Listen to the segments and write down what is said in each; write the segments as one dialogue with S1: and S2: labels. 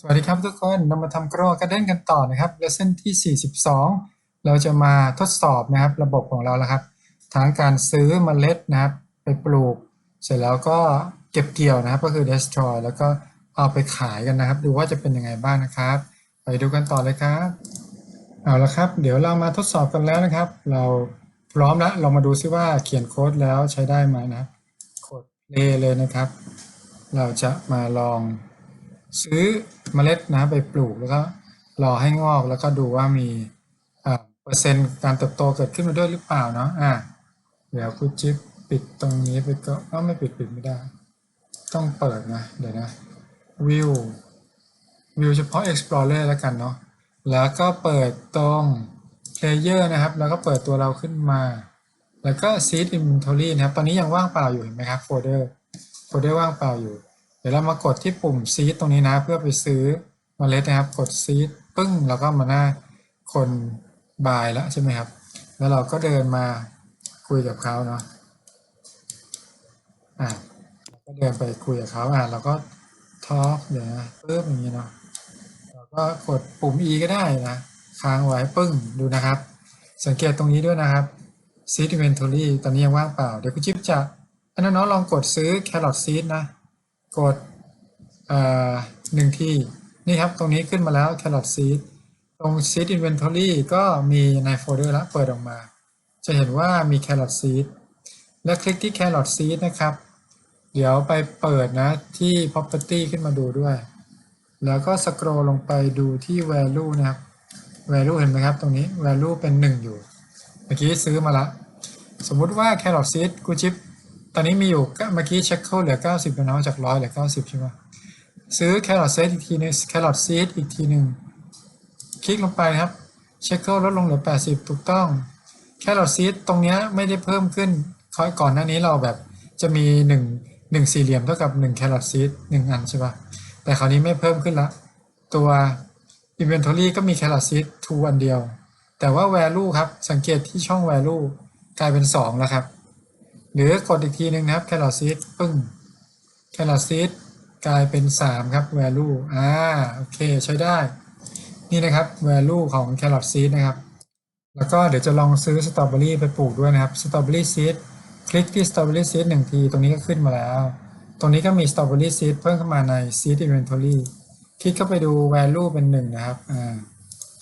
S1: สวัสดีครับทุกคนเรามาทำกรอการเด้นกันต่อนะครับ lesson ที่ 42 เราจะมาทดสอบนะครับระบบของเราแล้วครับ ทั้งการซื้อเมล็ดนะครับ ไปปลูก เสร็จแล้วก็เก็บเกี่ยวนะครับ ก็คือ destroy แล้วก็เอาไปขายกันนะครับ ดูว่าจะเป็นยังไงบ้างนะครับ ไปดูกันต่อเลยครับเอาละครับ เดี๋ยวเรามาทดสอบกันแล้วนะครับ เราพร้อมแล้วเรามาดูซิว่าเขียนโค้ดแล้วใช้ได้ไหมนะครับกด play เลยนะครับ เราจะมาลอง ซื้อเมล็ดนะไปปลูกแล้วก็รอให้งอกแล้วก็ดูว่ามีเปอร์เซ็นต์การเติบโตเกิดขึ้นมาด้วยหรือเปล่าเนาะอะเดี๋ยวคุณจิ๊บปิดตรงนี้ไปก็ไม่ปิดปิดไม่ได้ ต้องเปิดนะ เดี๋ยวนะวิววิวเฉพาะ Explorer แล้วกันเนาะแล้วก็เปิดตรง Player นะครับ แล้วก็เปิดตัวเราขึ้นมา แล้วก็ Seed Inventory นะครับ ตอนนี้ยังว่างเปล่าอยู่เห็นไหมครับโฟลเดอร์โฟลเดอร์ว่างเปล่าอยู่ ดี๋ยวเรามากดที่ปุ่มซีดตรงนี้นะ เพื่อไปซื้อเมล็ดนะครับ กดซีดปึ้งแล้วก็มาหน้าคนบายแล้วใช่ไหมครับ แล้วเราก็เดินมาคุยกับเขาเนาะอ่าก็เดินไปคุยกับเขาอ่าเราก็ทอล์กเดี๋ยวนะปึ๊บอย่างนี้เนาะเราก็กดปุ่ม E ก็ได้นะค้างไว้ปึ้งดูนะครับ สังเกตตรงนี้ด้วยนะครับ seed inventory ตอนนี้ยังว่างเปล่า เดี๋ยวคุณจิ๊บจะให้น้องๆลองกดซื้อ carrot seed นะ กดหนึ่งที่ นี่ครับ ตรงนี้ขึ้นมาแล้ว carrot seed ตรง seed inventory ก็มีในโฟลเดอร์แล้วเปิดออกมา จะเห็นว่ามี carrot seed และคลิกที่ carrot seed นะครับ เดี๋ยวไปเปิดนะที่ property ขึ้นมาดูด้วย แล้วก็สครอลลงไปดูที่ value นะครับ value เห็นไหมครับ ตรงนี้ value เป็น 1 อยู่ เมื่อกี้ซื้อมาละ สมมุติว่า carrot seed กูชิป อนนี้มีอยู่เมื่อกี้เช็คเข้าเหลือ 90แล้วเนาะจากร้อยเหลือ 90 ใช่ไหมซื้อ carrot seed อีกทีนึง carrot seed อีกทีหนึ่งคลิกลงไปนะครับเช็คเข้าลดลงเหลือ 80 ถูกต้อง carrot seed ตรงเนี้ยไม่ได้เพิ่มขึ้นคอยก่อนหน้านี้เราแบบจะมี 1 1 สี่เหลี่ยมเท่ากับ1 carrot seed 1อันใช่ปะแต่คราวนี้ไม่เพิ่มขึ้นละ ตัว inventory ก็มี carrot seed 2อันเดียว แต่ว่า value ครับสังเกตที่ช่อง value กลายเป็น 2 แล้วครับ หรือกดอีกทีหนึ่งนะครับ carrot seed ปึ้ง carrot seed กลายเป็น 3 ครับ value อ่าโอเคใช้ได้ นี่นะครับ value ของ carrot seed นะครับ แล้วก็เดี๋ยวจะลองซื้อสตรอเบอรี่ไปปลูกด้วยนะครับสตรอเบอรี่ซีดคลิกที่สตรอเบอรี่ซีดหนึ่งที ตรงนี้ก็ขึ้นมาแล้ว ตรงนี้ก็มีสตรอเบอรี่ซีดเพิ่มเข้ามาใน seed inventory คลิกเข้าไปดู value เป็น 1 นะครับอ่า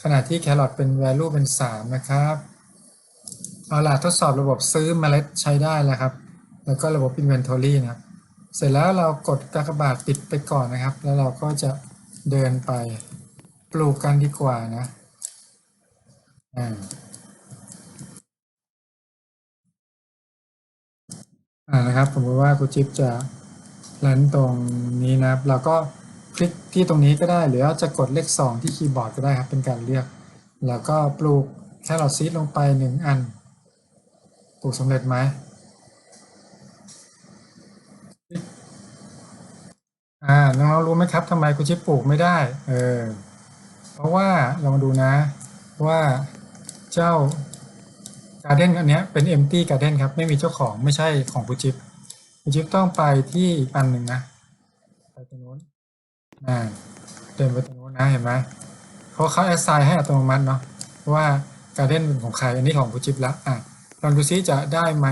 S1: ขณะที่ carrot เป็น value เป็น 3 นะครับ เอาล่ะทดสอบระบบซื้อเมล็ดใช้ได้แล้วครับ แล้วก็ระบบ inventory นะครับ เสร็จแล้วเรากดกากบาทปิดไปก่อนนะครับ แล้วเราก็จะเดินไปปลูกกันดีกว่านะอ่าอ่านะครับผมว่าครูจิ๊บจะลันตรงนี้นะครับ เราก็คลิกที่ตรงนี้ก็ได้ หรือว่าจะกดเลข 2 ที่คีย์บอร์ดก็ได้ครับ เป็นการเลือก แล้วก็ปลูกแครอทซีดลงไป 1 อัน ปลูกสำเร็จไหมอ่าน้องๆรู้ไหมครับทำไมคุณชิปปลูกไม่ได้ เออ เพราะว่าลองดูนะ ว่าเจ้าการ์เด้นอันนี้เป็น empty garden ครับ ไม่มีเจ้าของไม่ใช่ของคุณชิปคุณชิปต้องไปที่อีกอันหนึ่งนะไปตรงนู้นอ่าเดินไปตรงนู้นนะเห็นไหมเพราะเขา assign ให้อัตโนมัติเนาะว่าการ์เด้นเป็นของใครอันนี้ของคุณชิปละอะ ลองดูซิจะได้ไหม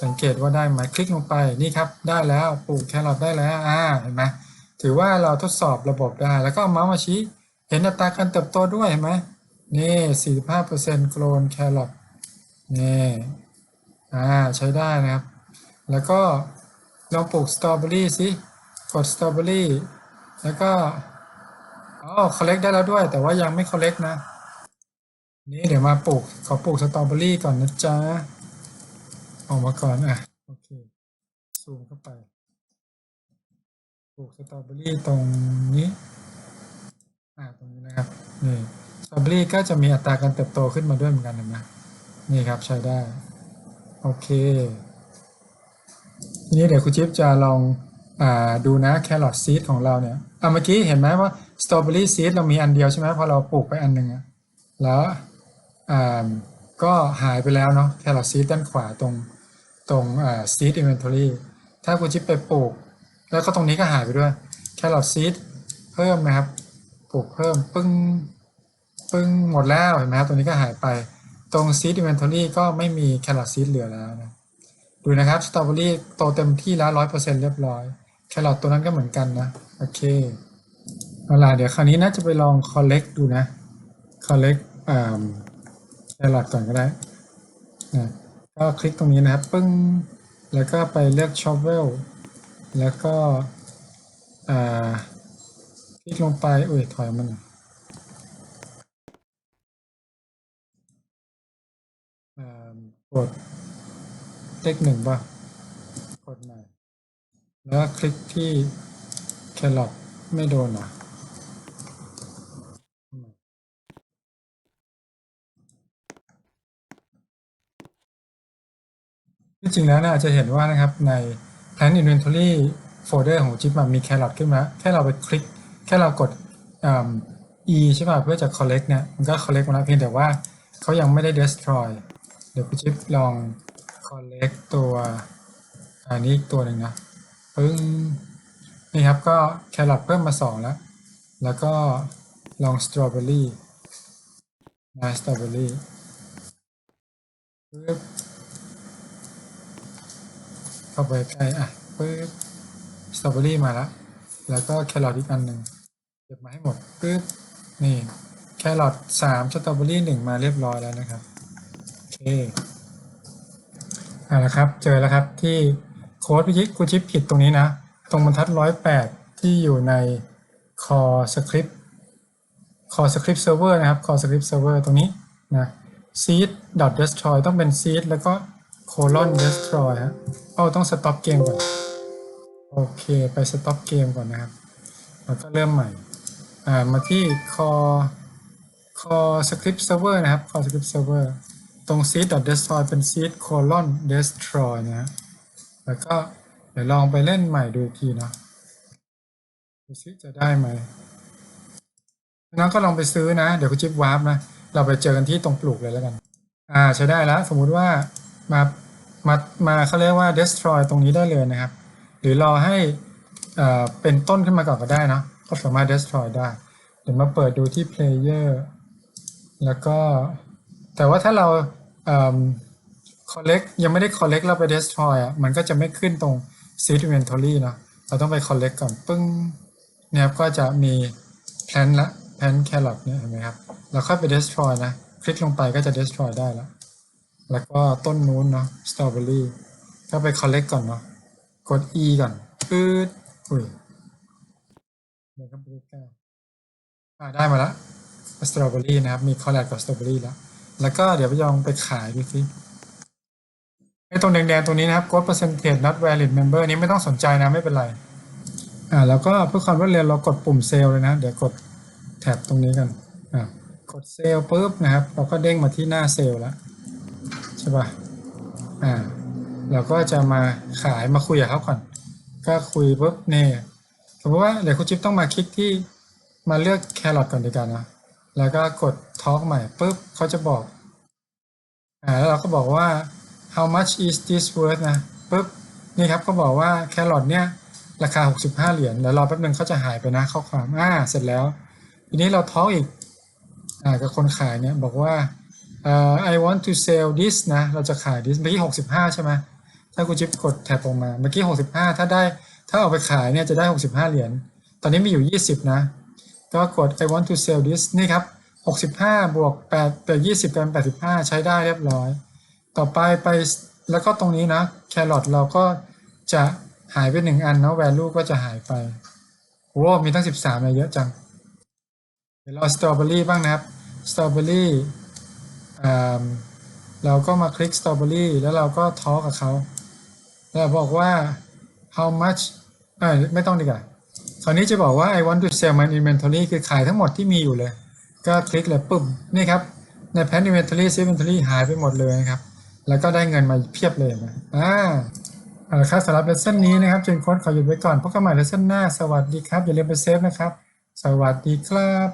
S1: สังเกตว่าได้ไหมคลิกลงไปนี่ครับ ได้แล้วปลูกแครอทได้แล้วอ่าเห็นไหมถือว่าเราทดสอบระบบได้ แล้วก็เอาเมาส์มาชี้เห็นอัตราการเติบโตด้วยเห็นไหมนี่สี่สิบห้าเปอร์เซ็นต์โคลนแครอทนี่อ่าใช้ได้นะครับ แล้วก็ลองปลูกสตรอเบอรี่สิกดสตรอเบอรี่แล้วก็อ๋อคอลเลกได้แล้วด้วย แต่ว่ายังไม่คอลเลกนะ นี่เดี๋ยวมาปลูกขอปลูกสตรอเบอรี่ก่อนนะจ๊ะ ออกมาก่อนอะโอเคซูมเข้าไป ปลูกสตรอเบอรี่ตรงนี้ อ่าตรงนี้นะครับ นี่สตรอเบอรี่ก็จะมีอัตราการเติบโตขึ้นมาด้วยเหมือนกันเห็นไหมนี่ครับใช้ได้ โอเค ทีนี้เดี๋ยวคุณจิ๊บจะลองอ่าดูนะแครอทซีดของเราเนี่ยอ่าเมื่อกี้เห็นไหมว่าสตรอเบอรี่ซีดเรามีอันเดียวใช่ไหมพอเราปลูกไปอันหนึ่งอะแล้ว ก็หายไปแล้วเนาะแครอทซีดด้านขวาตรงตรงซีดอินเวนทอรี่ถ้าคุณชิปไปปลูก แล้วก็ตรงนี้ก็หายไปด้วยแครอทซีดเพิ่มนะครับปลูกเพิ่มปึ้งปึ้งหมดแล้วเห็นไหมครับตัวนี้ก็หายไปตรง seed inventory ก็ไม่มีแครอทซีดเหลือแล้วนะดูนะครับสตรอเบอรี่โตเต็มที่แล้วร้อยเปอร์เซ็นเรียบร้อยแครอทตัวนั้นก็เหมือนกันนะโอเคเอาล่ะเดี๋ยวคราวนี้น่าจะไปลอง collect ดูนะ collect อ่า แครอทก่อนก็ได้นะก็คลิกตรงนี้นะครับปึ้ง แล้วก็ไปเลือก shovel แล้วก็คลิกลงไปอุ้ยถอยมันกดเลขหนึ่งป่ะกดใหม่แล้วคลิกที่แครอทไม่โดนเหรอทำไมที่ จริงแล้วนะอาจจะเห็นว่านะครับใน Plant Inventory Folder ของจิ๊บมันมีแครอทขึ้นมา แค่เราไปคลิก แค่เรากด E ใช่ป่ะเพื่อจะ collect เนี่ยมันก็ collect มาแล้วเพียงแต่ว่าเขายังไม่ได้ destroy เดี๋ยวจิ๊บลอง collect ตัวอันนี้อีกตัวหนึ่งนะปึ้งนี่ครับก็แครอทเพิ่มมาสองแล้ว แล้วก็ลองสตรอเบอรี่นะสตรอเบอรี่ปึ๊บ เข้าไปใกล้อะปึ๊บสตรอเบอรี่มาแล้วแล้วก็แครอทอีกอันหนึ่งเก็บมาให้หมดปึ๊บนี่แครอทสามสตรอเบอรี่หนึ่งมาเรียบร้อยแล้วนะครับโอเคเอาละครับเจอแล้วครับที่โค้ดพิชิตกูชิปผิดตรงนี้นะ ตรงบรรทัดร้อยแปดที่อยู่ใน core script core script server นะครับ core script server ตรงนี้นะ seed dot destroy ต้องเป็น seed แล้วก็ colon destroy ฮะเอาต้อง stop เกมก่อน โอเคไป stop เกมก่อนนะครับ แล้วก็เริ่มใหม่ อ่า มาที่ core core script server นะครับ core script server ตรง seed destroy เป็น seed colon destroy นะฮะแล้วก็เดี๋ยวลองไปเล่นใหม่ดูอีกทีเนาะดูซิจะได้ไหมน้องก็ลองไปซื้อนะ เดี๋ยวคุณจิ๊บวาร์ปนะ เราไปเจอกันที่ตรงปลูกเลยแล้วกัน อ่าใช้ได้แล้ว สมมุติว่ามา มามาเขาเรียกว่า destroy ตรงนี้ได้เลยนะครับ หรือรอให้เป็นต้นขึ้นมาก่อนก็ได้เนะก็สามารถ destroy ได้ เดี๋ยวมาเปิดดูที่ player แล้วก็ แต่ว่าถ้าเราเ collect ยังไม่ได้ collect เราไป destroy อะมันก็จะไม่ขึ้นตรง seed inventory เนอะเราต้องไป collect ก่อนปึ้งเนี่ยครับก็จะมี plant ละ plant carrot เนี่ยเห็นไหมครับแล้วค่อยไป destroy นะ คลิกลงไปก็จะ destroy ได้แล้ว แล้วก็ต้นนู้นเนาะ strawberry ก็ไป collect ก่อนเนาะกด e ก่อนปืดอุ้ยเดี๋ยวก็ไปกล้อ่าได้มาแล้วสตรอเบอรี่นะครับ มีคอลแลบกับสตรอเบอรี่แล้ว แล้วก็เดี๋ยวไปลองไปขายดูสิไอ้ตรงแดงๆตรงนี้นะครับกด percentage not valid member นี้ไม่ต้องสนใจนะไม่เป็นไร อ่าแล้วก็เพื่อความรวดเร็วเรากดปุ่มเซลเลยนะ เดี๋ยวกดแท็บตรงนี้กันอ่ากดเซลปุ๊บนะครับ เราก็เด้งมาที่หน้าเซลแล้ว ใช่ป่ะอ่าเราก็จะมาขายมาคุยกับเขาก่อน ก็คุยปุ๊บเนี่ยสมมติว่าเดี๋ยวคุณจิ๊บต้องมาคลิกที่มาเลือกแครอทก่อนดีกันนะแล้วก็กดทอล์กใหม่ปุ๊บเขาจะบอกอ่าแล้วเราก็บอกว่า how much is this worth นะปุ๊บนี่ครับก็บอกว่าแครอทเนี่ยราคา 65 เหรียญเดี๋ยวรอแป๊บนึงเขาจะหายไปนะข้อความอ่าเสร็จแล้ว ทีนี้เราทอล์กอีกอ่ากับคนขายเนี่ยบอกว่า เอ่อ I want to sell this นะ เราจะขาย this เมื่อกี้65ใช่ไหมถ้าคุณจิ๊บกดแท็บออกมา เมื่อกี้65ถ้าได้ถ้าเอาไปขายเนี่ยจะได้65เหรียญ ตอนนี้มีอยู่20นะ ก็กด I want to sell this นี่ครับ65บวก8เป็น20เป็น85ใช้ได้เรียบร้อย ต่อไปไปแล้วก็ตรงนี้นะแครอทเราก็จะหายไปหนึ่งอันเนาะ value ก็จะหายไปโอ้มีตั้ง13เลยเยอะจัง เดี๋ยวเราสตรอเบอรี่บ้างนะครับสตรอเบอรี่ เราก็มาคลิกสตรอเบอรี่แล้วเราก็ทอกับเขาแล้วบอกว่า how much ไม่ต้องดีกว่าคราวนี้จะบอกว่า I want to sell my inventory คือขายทั้งหมดที่มีอยู่เลย ก็คลิกเลยปุ๊บ นี่ครับ ในแพน inventory save inventory หายไปหมดเลยนะครับ แล้วก็ได้เงินมาเพียบเลยนะอ่าเอาละครับสำหรับเลสเซ่นนี้นะครับจนโค้ดขอหยุดไว้ก่อนพบกันใหม่เลสเซ่นหน้า สวัสดีครับ อย่าลืมไปเซฟนะครับ สวัสดีครับ